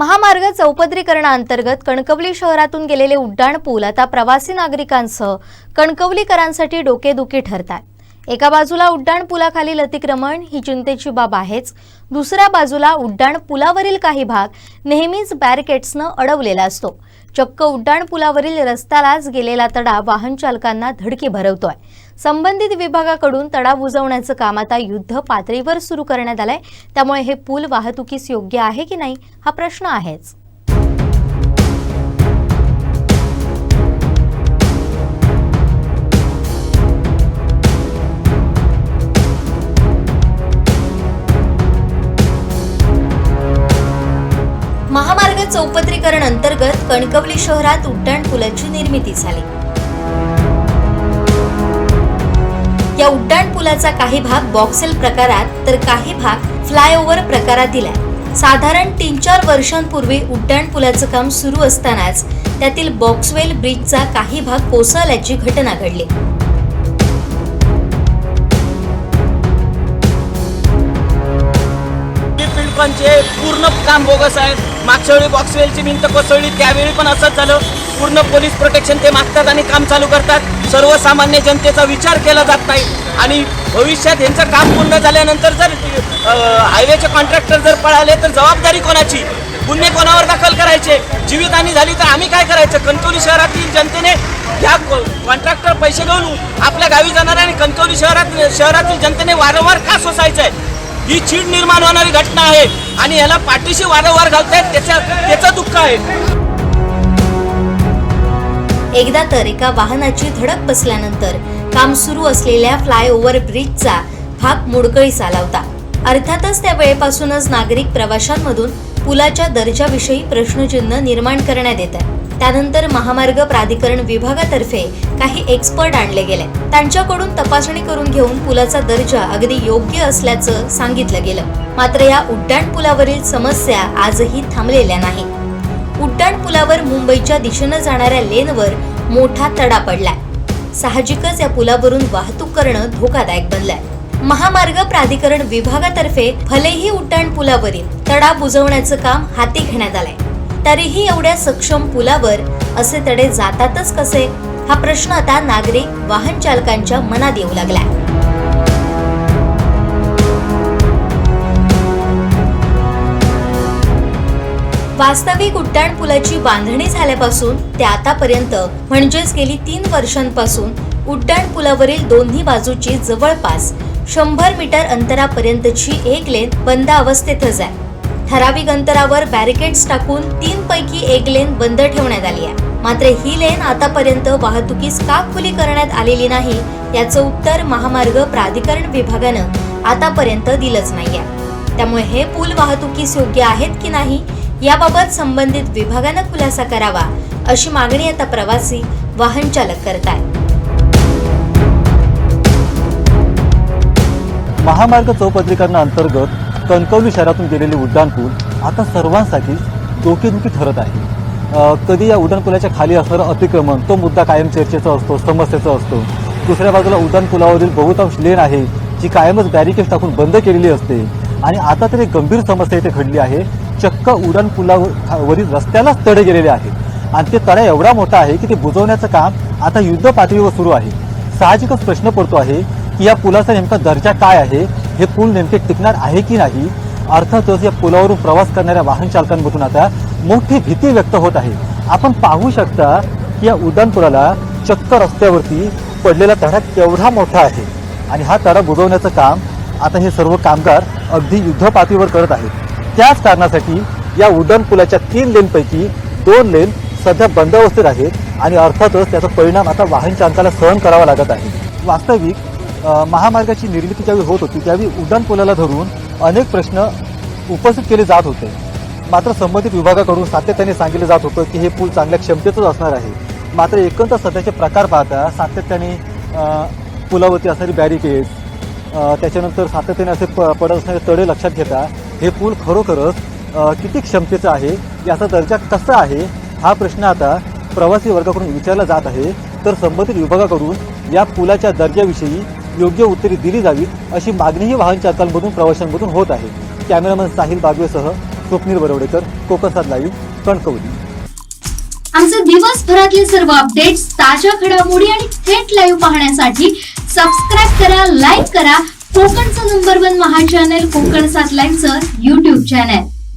महामार्ग चौपदरीकरणाअंतर्गत कणकवली शहरातून गेलेले उड्डाण पूल आता प्रवासी नागरिकांसह कणकवलीकरांसाठी डोकेदुखी ठरतात एका बाजूला उड्डाण पुलाखालील अतिक्रमण ही चिंतेची बाब आहेच. दुसऱ्या बाजूला उड्डाण पुलावरील काही भाग नेहमीच बॅरिकेड्सनं अडवलेला असतो. चक्क उड्डाण पुलावरील रस्त्यालाच गेलेला तडा वाहन चालकांना धडकी भरवतोय. संबंधित विभागाकडून तडा बुजवण्याचं काम आता युद्ध पातळीवर सुरू करण्यात आलंय. त्यामुळे हे पूल वाहतुकीस योग्य आहे की नाही हा प्रश्न आहेच. चौपदरीकरण अंतर्गत कणकवली शहरात उड्डाण पुलाची निर्मिती झाली. या उड्डाण पुलाचा काही भाग बॉक्सेल प्रकारात तर काही भाग फ्लायओव्हर प्रकारातील आहे साधारण तीन चार वर्षांपूर्वी उड्डाण पुलाचं काम सुरू असतानाच त्यातील बॉक्सवेल ब्रिजचा काही भाग कोसळल्याची घटना घडली. पूर्ण काम बोगस आहे मागच्या वेळी बॉक्सवेलची भिंत कोसळली त्यावेळी पण असंच झालं. पूर्ण पोलीस प्रोटेक्शन ते मागतात आणि काम चालू करतात. सर्वसामान्य जनतेचा विचार केला जात नाही. आणि भविष्यात यांचं काम पूर्ण झाल्यानंतर जर हायवेचे कॉन्ट्रॅक्टर जर पळाले तर जबाबदारी कोणाची? गुन्हे कोणावर दाखल करायचे? जीवितहानी झाली तर आम्ही काय करायचं? कणकवली शहरातील जनतेने या कॉन्ट्रॅक्टर पैसे घेऊन आपल्या गावी जाणार आणि कणकवली शहरात शहरातील जनतेने वारंवार का सोसायचं आहे ही चीड निर्माण होणारी घटना आहे. आणि याला पाठीशी वारंवार घालतायत त्याच्या त्याचं दुःख आहे. एकदा तर एका वाहनाची धडक बसल्यानंतर काम सुरू असलेल्या फ्लायओव्हर ब्रिजचा भाग मोडकळीस आला होता. अर्थातच त्या वेळेपासूनच नागरिक प्रवाशांमधून पुलाच्या दर्जाविषयी प्रश्नचिन्ह निर्माण करण्यात येत आहे. त्यानंतर महामार्ग प्राधिकरण विभागातर्फे काही एक्सपर्ट आणले गेले. त्यांच्याकडून तपासणी करून घेऊन पुलाचा दर्जा अगदी योग्य असल्याचं सांगितलं गेलं. मात्र या उड्डाण पुलावरील समस्या आजही थांबलेल्या नाही. उड्डाण पुलावर मुंबईच्या दिशेनं जाणाऱ्या लेनवर मोठा तडा पडलाय. साहजिकच या पुलावरून वाहतूक करणं धोकादायक बनलंय. महामार्ग प्राधिकरण विभागातर्फे भलेही उड्डाण पुलावरील तडा बुजवण्याचं काम हाती घेण्यात आलंय. तरीही एवढ्या सक्षम पुलावर असे तडे जातातच कसे? हा प्रश्न आता नागरिक वाहन चालकांच्या मनात येऊ लागलाय. वास्तविक उड्डाण पुलाची बांधणी झाल्यापासून ते आतापर्यंत म्हणजेच गेली तीन वर्षांपासून उड्डाण पुलावरील दोन्ही बाजूची जवळपास शंभर मीटर अंतरापर्यंतची एक लेन बंद अवस्थेतच आहे. ठराविक अंतरावर बॅरिकेड्स टाकून तीन पैकी एक लेन बंद ठेवण्यात आली आहे. मात्र ही लेन आतापर्यंत वाहतुकीस का खुली करण्यात आलेली नाही याचं उत्तर महामार्ग प्राधिकरण विभागानं आतापर्यंत दिलंच नाहीये. त्यामुळे हे पूल वाहतुकीस योग्य आहेत की नाही याबाबत संबंधित विभागानं खुलासा करावा अशी मागणी आता प्रवासी वाहन चालक करतायत महामार्ग चौपदरीकरणाअंतर्गत कणकवली शहरातून गेलेले उड्डाणपूल आता सर्वांसाठी डोकेदुखी ठरत आहे. कधी या उड्डाणपुलाच्या खाली असणारं अतिक्रमण तो मुद्दा कायम चर्चेचा असतो समस्येचा असतो. दुसऱ्या बाजूला उड्डाणपुलावरील बहुतांश लेन आहे जी कायमच बॅरिकेड टाकून बंद केलेली असते. आणि आता तरी एक गंभीर समस्या इथे घडली आहे. चक्क उड्डाणपुलावरील रस्त्यालाच तडे गेलेले आहेत. आणि ते तडा एवढा मोठा आहे की ते बुजवण्याचं काम आता युद्ध पातळीवर सुरू आहे. साहजिकच प्रश्न पडतो आहे की या पुलाचा नेमका दर्जा काय आहे? हे पूल नेमके टिकणार आहे की नाही? अर्थातच या पुलावरून प्रवास करणाऱ्या वाहन चालकांमधून आता मोठी भीती व्यक्त होत आहे. आपण पाहू शकता की या उड्डाणपुलाला चक्क रस्त्यावरती पडलेला तडा केवढा मोठा आहे आणि हा तडा बुजवण्याचं काम आता हे सर्व कामगार अगदी युद्धपातळीवर करत आहेत. त्याच कारणासाठी या उड्डाणपुलाच्या तीन लेनपैकी दोन लेन सध्या बंद अवस्थेत आहेत आणि अर्थातच त्याचा परिणाम आता वाहन चालकाला सहन करावा लागत आहे. वास्तविक महामार्गाची निर्मिती ज्यावेळी होत होती त्यावेळी उड्डाण पुलाला धरून अनेक प्रश्न उपस्थित केले जात होते. मात्र संबंधित विभागाकडून सातत्याने सांगितलं जात होतं की हे पूल चांगल्या क्षमतेचंच असणार आहे. मात्र एकंदर सध्याचे प्रकार पाहता सातत्याने पुलावरती असणारी बॅरिकेड्स त्याच्यानंतर सातत्याने असे प पडत असणारे तडे लक्षात घेता हे पूल खरोखरच किती क्षमतेचं आहे याचा दर्जा कसा आहे हा प्रश्न आता प्रवासी वर्गाकडून विचारला जात आहे. तर संबंधित विभागाकडून या पुलाच्या दर्जाविषयी योग्य उत्तरे दिली जावीत अशी मागणीही वाहन चालकांमधून प्रवाशांमधून होत आहे. कॅमेरामन साहिल बागवेसह स्वप्नील बरवडेकर कोकणात लाईव्ह कणकवली. आमचे दिवसभरातले सर्व अपडेट्स ताज्या घडामोडी आणि थेट लाईव्ह पाहण्यासाठी सबस्क्राईब करा लाईक करा. कोकणचं नंबर वन महा चॅनल कोकण सात लाईव्हचं युट्यूब चॅनल